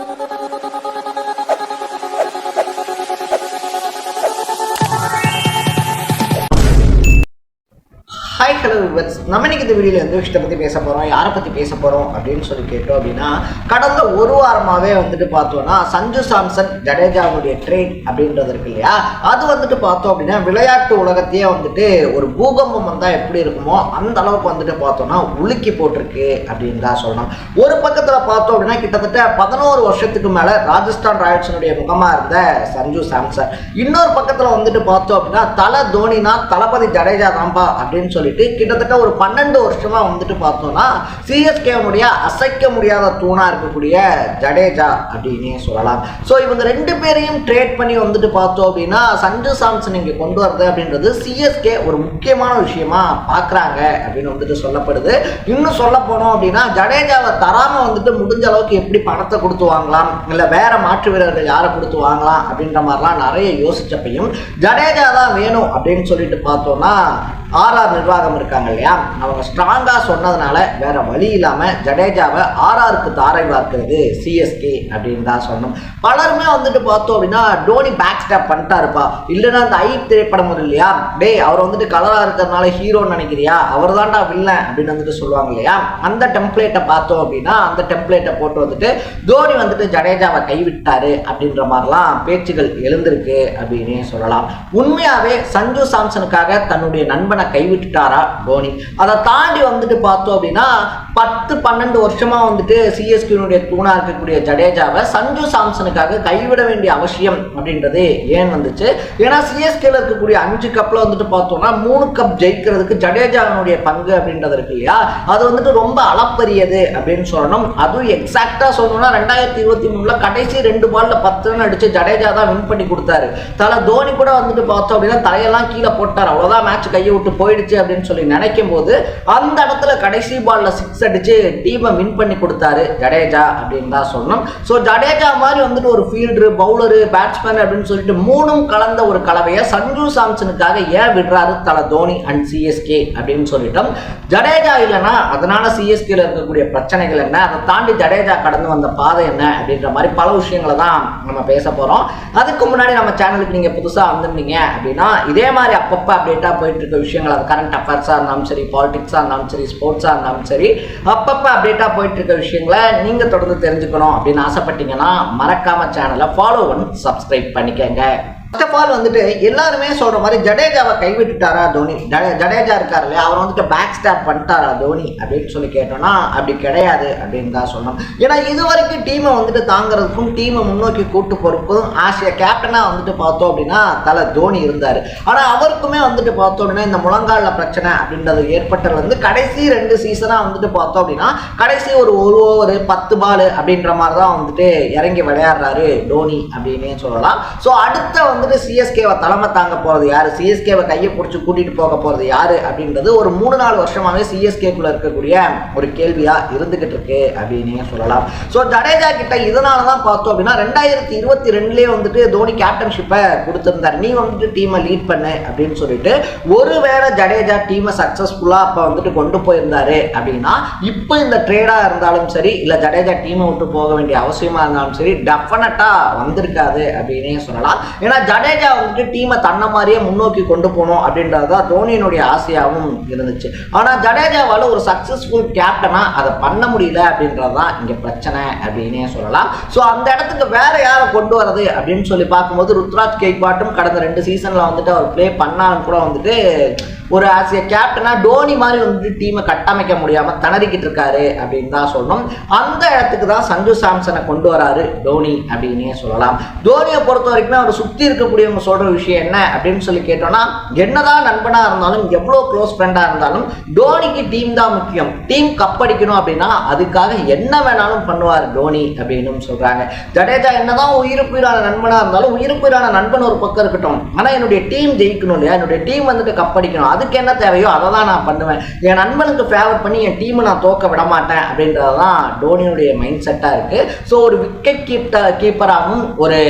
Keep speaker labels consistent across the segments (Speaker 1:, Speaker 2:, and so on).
Speaker 1: you hi hello viewers நம்ம இன்னைக்கு இந்த வீடியோவில் எந்த விஷயத்தை பற்றி பேச போகிறோம் யாரை பற்றி பேச போகிறோம் அப்படின்னு சொல்லி கேட்டோம் அப்படின்னா கடந்த ஒரு வாரமாகவே வந்துட்டு பார்த்தோம்னா சஞ்சு சாம்சன் ஜடேஜாவுடைய ட்ரேட் அப்படின்றது இருக்கு இல்லையா? அது வந்துட்டு பார்த்தோம் அப்படின்னா விளையாட்டு உலகத்தையே வந்துட்டு ஒரு பூகம்பம் வந்தால் எப்படி இருக்குமோ அந்த அளவுக்கு வந்துட்டு பார்த்தோம்னா உலுக்கி போட்டிருக்கு அப்படின்னு தான் சொல்லணும். ஒரு பக்கத்தில் பார்த்தோம் அப்படின்னா கிட்டத்தட்ட பதினோரு வருஷத்துக்கு மேலே ராஜஸ்தான் ராயல்ஸினுடைய முகமாக இருந்த சஞ்சு சாம்சன். இன்னொரு பக்கத்தில் வந்துட்டு பார்த்தோம் அப்படின்னா தலை தோனினா தளபதி ஜடேஜா தான்பா அப்படின்னு சொல்லி சொல்லிட்டு கிட்டத்தட்ட ஒரு பன்னெண்டு வருஷமா வந்துட்டு பார்த்தோம்னா சிஎஸ்கேவனுடைய அசைக்க முடியாத தூணா இருக்கக்கூடிய ஜடேஜா அப்படின்னே சொல்லலாம். ஸோ இவங்க ரெண்டு பேரையும் ட்ரேட் பண்ணி வந்துட்டு பார்த்தோம் அப்படின்னா சஞ்சு சாம்சன் இங்கே கொண்டு வரது அப்படின்றது சிஎஸ்கே ஒரு முக்கியமான விஷயமா பார்க்குறாங்க அப்படின்னு வந்துட்டு சொல்லப்படுது. இன்னும் சொல்ல போனோம் அப்படின்னா ஜடேஜாவை தராம வந்துட்டு முடிஞ்ச அளவுக்கு எப்படி பணத்தை கொடுத்து வாங்கலாம் இல்லை வேற மாற்று வீரர்கள் யாரை கொடுத்து வாங்கலாம் அப்படின்ற மாதிரிலாம் நிறைய யோசிச்சப்பையும் ஜடேஜா தான் வேணும் அப்படின்னு சொல்லிட்டு பார்த்தோம்னா ஆர்ஆர் நிர்வாகம் இருக்காங்க இல்லையா? அவங்க ஸ்ட்ராங்காக சொன்னதுனால வேற வழி இல்லாமல் ஜடேஜாவை ஆர்ஆருக்கு தாரை பார்க்கிறது சிஎஸ்கே அப்படின்னு தான் சொன்னோம். பலருமே வந்துட்டு பார்த்தோம் அப்படின்னா டோனி பேக் ஸ்டாப் பண்ணிட்டாருப்பா. இல்லைன்னா அந்த ஐ திரைப்படம் வரும் இல்லையா? டேய் அவர் வந்துட்டு கலராக இருக்கிறதுனால ஹீரோன்னு நினைக்கிறியா? அவர் தான்டா வில்லன் அப்படின்னு வந்துட்டு சொல்லுவாங்க இல்லையா? அந்த டெம்ப்ளேட்டை பார்த்தோம் அப்படின்னா அந்த டெம்ப்ளேட்டை போட்டு வந்துட்டு தோனி வந்துட்டு ஜடேஜாவை கைவிட்டாரு அப்படின்ற மாதிரிலாம் பேச்சுகள் எழுந்திருக்கு அப்படின்னே சொல்லலாம். உண்மையாவே சஞ்சு சாம்சனுக்காக தன்னுடைய நண்பனை கைவிட்டுட்டாரா தோனி. அதை தாண்டி வந்துட்டு பார்த்தோம் அப்படின்னா பத்து பன்னெண்டு வருஷமா வந்துட்டு சிஎஸ்கினுடைய தூணா இருக்கக்கூடிய ஜடேஜாவை சஞ்சு சாம்சனுக்காக கைவிட வேண்டிய அவசியம் அப்படின்றது ஏன் வந்துச்சு? ஏன்னா சிஎஸ்கேல இருக்கக்கூடிய அஞ்சு கப்ல வந்துட்டு பார்த்தோம்னா மூணு கப் ஜெயிக்கிறதுக்கு ஜடேஜாவினுடைய பங்கு அப்படின்றது இருக்கு இல்லையா? அது வந்துட்டு ரொம்ப அளப்பரியது அப்படின்னு சொல்லணும். அதுவும் எக்ஸாக்டா சொல்லணும்னா ரெண்டாயிரத்தி இருபத்தி மூணுல கடைசி ரெண்டு பால்ல பத்து ரன் அடிச்சு ஜடேஜா தான் வின் பண்ணி கொடுத்தாரு. தலை தோனி கூட வந்துட்டு பார்த்தோம் அப்படின்னா தலையெல்லாம் கீழே போட்டார். அவ்வளவுதான் மேட்ச் கையை விட்டு போயிடுச்சு அப்படின்னு சொல்லி நினைக்கும் போது அந்த இடத்துல கடைசி பால்ல சிக்ஸ் அடிச்சு டீமை வின் பண்ணி கொடுத்தாரு ஜடேஜா அப்படின்னு தான் சொல்லணும். ஸோ ஜடேஜா மாதிரி வந்துட்டு ஒரு ஃபீல்டரு பவுலரு பேட்ஸ்மேன் அப்படின்னு சொல்லிட்டு மூணும் கலந்த ஒரு கலவையை சஞ்சு சாம்சனுக்காக ஏன் விடுறாரு? தலை தோனி அண்ட் சிஎஸ்கே அப்படின்னு சொல்லிட்டோம். ஜடேஜா இல்லைன்னா அதனால சிஎஸ்கேல இருக்கக்கூடிய பிரச்சனைகள் என்ன? அதை தாண்டி ஜடேஜா கடந்து வந்த பாதை என்ன? அப்படின்ற மாதிரி பல விஷயங்களை தான் நம்ம பேச போறோம். அதுக்கு முன்னாடி நம்ம சேனலுக்கு நீங்க புதுசா வந்திருந்தீங்க அப்படின்னா இதே மாதிரி அப்பப்போ அப்டேட்டாக போயிட்டு இருக்க விஷயங்கள் அது கரண்ட் அஃபேர்ஸாக இருந்தாலும் சரி பாலிடிக்ஸாக இருந்தாலும் சரி ஸ்போர்ட்ஸாக இருந்தாலும் சரி அப்பப்போ அப்டேட்டாக போயிட்டு இருக்க விஷயங்களை நீங்கள் தொடர்ந்து தெரிஞ்சுக்கணும் அப்படின்னு ஆசைப்பட்டீங்கன்னா மறக்காமல் சேனலை ஃபாலோ பண்ணி சப்ஸ்கிரைப் பண்ணிக்கங்க. ஃபர்ஸ்ட் ஆஃப் ஆல் வந்துட்டு எல்லாருமே சொல்ற மாதிரி ஜடேஜாவை கைவிட்டுட்டாரா தோனி? ஜடேஜா இருக்காரு இல்லையா? அவர் வந்துட்டு பேக் ஸ்டாப் பண்ணிட்டாரா தோனி? அப்படின்னு சொல்லி கேட்டோம்னா அப்படி கிடையாது அப்படின்னு தான் சொன்னோம் ஏன்னா இது வரைக்கும் டீமை வந்துட்டு தாங்கிறதுக்கும் டீமை முன்னோக்கி கூட்டு போறதுக்கும் ஆசிய கேப்டனா வந்துட்டு பார்த்தோம் அப்படின்னா தலை தோனி இருந்தார். ஆனால் அவருக்குமே வந்துட்டு பார்த்தோம் அப்படின்னா இந்த முழங்கால பிரச்சனை அப்படின்றது ஏற்பட்டது வந்து கடைசி ரெண்டு சீசனாக வந்துட்டு பார்த்தோம் அப்படின்னா கடைசி ஒரு ஒரு ஓவர் பத்து பால் அப்படின்ற மாதிரி தான் வந்துட்டு இறங்கி விளையாடுறாரு தோனி அப்படின்னே சொல்லலாம். ஸோ அடுத்த வந்து வந்துட்டு சிஎஸ்கேவை தலைமை தாங்க போறது யாரு? சிஎஸ்கேவை கையை பிடிச்சி கூட்டிட்டு போக போகிறது யாரு அப்படின்றது ஒரு மூணு நாலு வருஷமாவே சிஎஸ்கேக்குள்ளே இருக்கக்கூடிய ஒரு கேள்வியாக இருந்துகிட்டு இருக்கு அப்படின்னு சொல்லலாம். ஸோ ஜடேஜா கிட்ட இதனால தான் பார்த்தோம் அப்படின்னா ரெண்டாயிரத்தி இருபத்தி ரெண்டுலேயே வந்துட்டு தோனி கேப்டன்ஷிப்பை கொடுத்துருந்தார். நீ வந்துட்டு டீமை லீட் பண்ணு அப்படின்னு சொல்லிட்டு ஒருவேளை ஜடேஜா டீமை சக்ஸஸ்ஃபுல்லாக அப்போ வந்துட்டு கொண்டு போயிருந்தாரு அப்படின்னா இப்போ இந்த ட்ரேடாக இருந்தாலும் சரி இல்லை ஜடேஜா டீமை விட்டு போக வேண்டிய அவசியமா இருந்தாலும் சரி டெஃபினட்டாக வந்திருக்காது அப்படின்னே சொல்லலாம். ஏன்னா ஜடேஜா வந்துட்டு டீமை தன்ன மாதிரியே முன்னோக்கி கொண்டு போகணும் அப்படின்றது தான் தோனியினுடைய ஆசையாகவும் இருந்துச்சு. ஆனால் ஜடேஜாவால் ஒரு சக்ஸஸ்ஃபுல் கேப்டனாக அதை பண்ண முடியல அப்படின்றது தான் இங்கே பிரச்சனை அப்படின்னே சொல்லலாம். ஸோ அந்த இடத்துக்கு வேற யாரை கொண்டு வரது அப்படின்னு சொல்லி பார்க்கும்போது ருத்ராஜ் கேக்வாட்டும் கடந்த ரெண்டு சீசனில் வந்துட்டு அவர் ப்ளே பண்ணாலும் கூட வந்துட்டு ஒரு ஆசிய கேப்டனாக டோனி மாதிரி வந்துட்டு டீமை கட்டமைக்க முடியாமல் திணறிக்கிட்டு இருக்காரு அப்படின்னு தான் சொல்லணும். அந்த இடத்துக்கு தான் சஞ்சு சாம்சனை கொண்டு வராரு டோனி அப்படின்னே சொல்லலாம். தோனியை பொறுத்த வரைக்குமே அவர் சுற்றி இருக்க இருக்கக்கூடியவங்க சொல்ற விஷயம் என்ன அப்படின்னு சொல்லி கேட்டோம்னா என்னதான் நண்பனா இருந்தாலும் எவ்வளோ க்ளோஸ் ஃப்ரெண்டா இருந்தாலும் டோனிக்கு டீம் தான் முக்கியம். டீம் கப்படிக்கணும் அப்படின்னா அதுக்காக என்ன வேணாலும் பண்ணுவார் டோனி அப்படின்னு சொல்றாங்க. ஜடேஜா என்னதான் உயிருக்குயிரான நண்பனா இருந்தாலும் உயிருக்குயிரான நண்பன் ஒரு பக்கம் இருக்கட்டும். ஆனா என்னுடைய டீம் ஜெயிக்கணும் இல்லையா? என்னுடைய டீம் வந்துட்டு கப்படிக்கணும் அதுக்கு என்ன தேவையோ அதை தான் நான் பண்ணுவேன். என் நண்பனுக்கு ஃபேவர் பண்ணி என் டீமை நான் தோக்க விட மாட்டேன் அப்படின்றது தான் டோனியுடைய மைண்ட் செட்டாக இருக்குது ஸோ ஒரு விக்கெட் கீப்பர் கீப்பராகவும் ஒரு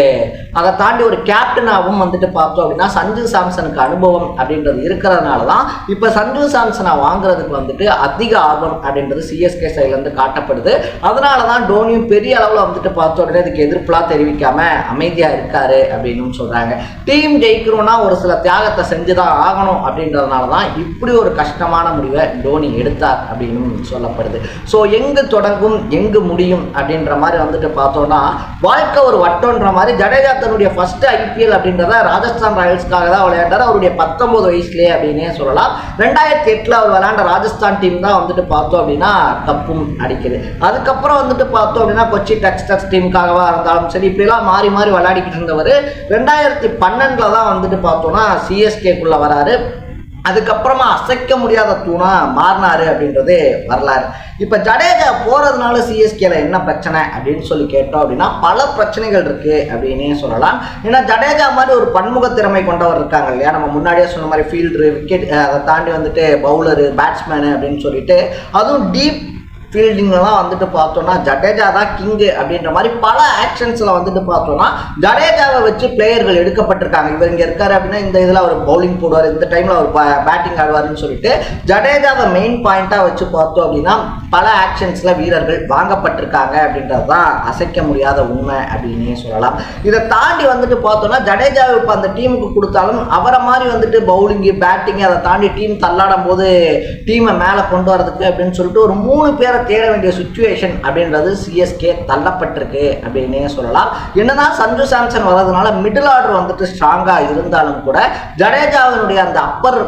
Speaker 1: அதை தாண்டி ஒரு கேப்டனாகவும் வந்துட்டு பார்த்தோம் அப்படின்னா சஞ்சு சாம்சனுக்கு அனுபவம் அப்படின்றது இருக்கிறதுனால தான் இப்போ சஞ்சு சாம்சனை வாங்குறதுக்கு வந்துட்டு அதிக ஆர்வம் அப்படின்றது சிஎஸ்கே சைட்லேருந்து காட்டப்படுது. அதனால தான் டோனியும் பெரிய அளவில் வந்துட்டு பார்த்தோம் அப்படின்னா இதுக்கு எதிர்ப்புலாம் தெரிவிக்காம அமைதியாக இருக்காரு அப்படின்னு சொல்கிறாங்க டீம் ஜெயிக்கிறோம்னா ஒரு சில தியாகத்தை செஞ்சு தான் ஆகணும் அப்படின்றதுனால தான் இப்படி ஒரு கஷ்டமான முடிவை டோனி எடுத்தார் அப்படின்னு சொல்லப்படுது. ஸோ எங்கு தொடங்கும் எங்கு முடியும் அப்படின்ற மாதிரி வந்துட்டு பார்த்தோம்னா வாழ்க்கை ஒரு வட்டம்ன்ற மாதிரி ஜடேஜா தன்னுடைய ஃபர்ஸ்ட் ஐபிஎல் அப்படின்றத ராஜஸ்தான் ராயல்ஸ்க்காக தான் விளையாண்டார். அவருடைய பத்தொன்பது வயசுலேயே அப்படின்னே சொல்லலாம். ரெண்டாயிரத்தி எட்டில் அவர் விளையாண்ட ராஜஸ்தான் டீம் தான் வந்துட்டு பார்த்தோம் அப்படின்னா கப்பும் அடிக்குது. அதுக்கப்புறம் வந்துட்டு பார்த்தோம் அப்படின்னா கொச்சி டெக்ஸ்டர்ஸ் டீமுக்காகவா இருந்தாலும் சரி இப்படிலாம் மாறி மாறி விளையாடிக்கிட்டு இருந்தவர். ரெண்டாயிரத்தி பன்னெண்டில் தான் வந்துட்டு பார்த்தோம்னா சிஎஸ்கேக்குள்ளே வராரு. அதுக்கப்புறமா அசைக்க முடியாத தூணா மாறினாரு அப்படின்றது வரலாறு. இப்போ ஜடேஜா போகிறதுனால சிஎஸ்கேல என்ன பிரச்சனை அப்படின்னு சொல்லி கேட்டோம் அப்படின்னா பல பிரச்சனைகள் இருக்கு அப்படின்னே சொல்லலாம். ஏன்னா ஜடேஜா மாதிரி ஒரு பன்முக திறமை கொண்டவர் இருக்காங்க இல்லையா? நம்ம முன்னாடியே சொன்ன மாதிரி ஃபீல்டரு விக்கெட் அதை தாண்டி வந்துட்டு பவுலரு பேட்ஸ்மேனு அப்படின்னு சொல்லிட்டு அதுவும் டீப் ஃபீல்டிங்லாம் வந்துட்டு பார்த்தோன்னா ஜடேஜா தான் கிங்கு அப்படின்ற மாதிரி பல ஆக்ஷன்ஸில் வந்துட்டு பார்த்தோன்னா ஜடேஜாவை வச்சு பிளேயர்கள் எடுக்கப்பட்டிருக்காங்க. இவர் இங்கே இருக்கார் அப்படின்னா இந்த இதில் அவர் பவுலிங் போடுவார் இந்த டைமில் அவர் பேட்டிங் ஆடுவார்னு சொல்லிட்டு ஜடேஜாவை மெயின் பாயிண்ட்டாக வச்சு பார்த்தோம் அப்படின்னா பல ஆக்ஷன்ஸில் வீரர்கள் வாங்கப்பட்டிருக்காங்க அப்படின்றது தான் அசைக்க முடியாத உண்மை அப்படின்னே சொல்லலாம். இதை தாண்டி வந்துட்டு பார்த்தோன்னா ஜடேஜாவை இப்போ அந்த டீமுக்கு கொடுத்தாலும் அவரை மாதிரி வந்துட்டு பவுலிங்கு பேட்டிங்கு அதை தாண்டி டீம் தள்ளாடும் போது டீமை மேலே கொண்டு வரதுக்கு அப்படின்னு சொல்லிட்டு ஒரு மூணு பேரை தேட வேண்டிய சுச்சுவேஷன் அப்படின்றது சிஎஸ்கே தள்ளப்பட்டிருக்கு அப்படின்னே சொல்லலாம். என்னதான் சஞ்சு சாம்சன் வர்றதுனால மிடில் ஆர்டர் வந்துட்டு ஸ்ட்ராங்காக இருந்தாலும் கூட ஜடேஜாவினுடைய அந்த அப்பர்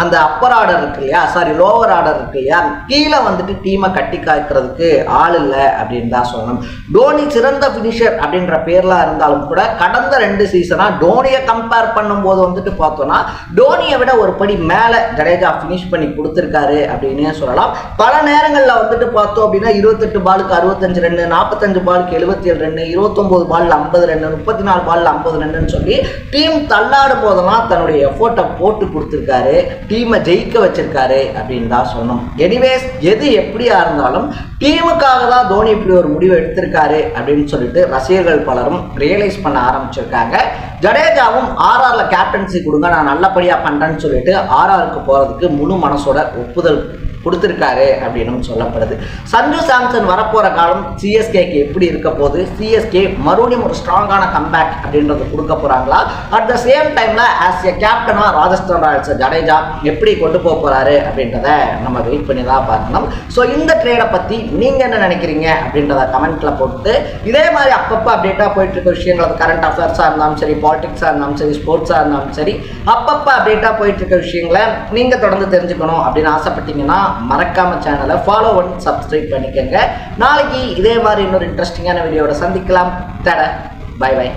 Speaker 1: அந்த அப்பர் ஆர்டர் இருக்கு இல்லையா? சாரி லோவர் ஆர்டர் இருக்கு இல்லையா? கீழே வந்துட்டு டீமை கட்டி காய்க்கிறதுக்கு ஆள் இல்லை அப்படின்னு தான் சொல்லணும். டோனி சிறந்த ஃபினிஷர் அப்படின்ற பேர்லாம் இருந்தாலும் கூட கடந்த ரெண்டு சீசனாக டோனியை கம்பேர் பண்ணும்போது வந்துட்டு பார்த்தோம்னா டோனியை விட ஒரு படி மேலே ஜடேஜா ஃபினிஷ் பண்ணி கொடுத்துருக்காரு அப்படின்னே சொல்லலாம். பல நேரங்களில் வந்துட்டு பார்த்தோம் அப்படின்னா இருபத்தெட்டு பாலுக்கு அறுபத்தஞ்சு ரெண்டு நாற்பத்தஞ்சு பாலுக்கு எழுபத்தி ஏழு ரெண்டு இருபத்தொம்போது பாலில் ஐம்பது ரெண்டு முப்பத்தி நாலு பாலில் ஐம்பது ரெண்டுன்னு சொல்லி டீம் தள்ளாடும் போதெல்லாம் தன்னுடைய எஃபோர்ட்டை போட்டு கொடுத்துருக்காரு. டீமை ஜெயிக்க வச்சிருக்காரு அப்படின்னு தான் சொன்னோம் எனிவேஸ் எது எப்படியா இருந்தாலும் டீமுக்காக தான் தோனி இப்படி ஒரு முடிவு எடுத்திருக்காரு அப்படின்னு சொல்லிட்டு ரசிகர்கள் பலரும் ரியலைஸ் பண்ண ஆரம்பிச்சிருக்காங்க. ஜடேஜாவும் ஆர்ஆரில் கேப்டன்சி கொடுங்க நான் நல்லபடியாக பண்ணுறேன்னு சொல்லிட்டு ஆர்ஆருக்கு போகிறதுக்கு முழு மனசோட ஒப்புதல் கொடுத்துருக்காரு அப்படின்னு சொல்லப்படுது. சஞ்சு சாம்சன் வரப்போகிற காலம் சிஎஸ்கேக்கு எப்படி இருக்க போகுது? சிஎஸ்கே மறுபடியும் ஒரு ஸ்ட்ராங்கான கம்பேக் அப்படின்றது கொடுக்க போகிறாங்களா அட் த சேம் டைமில் ஆஸ் எ கேப்டனாக ராஜஸ்தான் ராயல்ஸ் ஜடேஜா எப்படி கொண்டு போக போகிறாரு அப்படின்றத நம்ம வெயிட் பண்ணி தான் பார்க்கணும். ஸோ இந்த ட்ரேடை பற்றி நீங்கள் என்ன நினைக்கிறீங்க அப்படின்றத கமெண்ட்டில் போட்டு இதே மாதிரி அப்பப்போ அப்டேட்டாக போயிட்டு இருக்க விஷயங்கள் அது கரண்ட் அஃபேர்ஸாக இருந்தாலும் சரி பாலிடிக்ஸாக இருந்தாலும் சரி ஸ்போர்ட்ஸாக இருந்தாலும் சரி அப்பப்போ அப்டேட்டாக போயிட்டு இருக்க விஷயங்களை நீங்கள் தொடர்ந்து தெரிஞ்சுக்கணும் அப்படின்னு ஆசைப்பட்டீங்கன்னா மறக்காம சேனலை ஃபாலோ பண்ணி சப்ஸ்கிரைப் பண்ணிக்கோங்க. நாளைக்கு இதே மாதிரி இன்னொரு இன்ட்ரெஸ்டிங்கான வீடியோட சந்திக்கலாம். தட. By by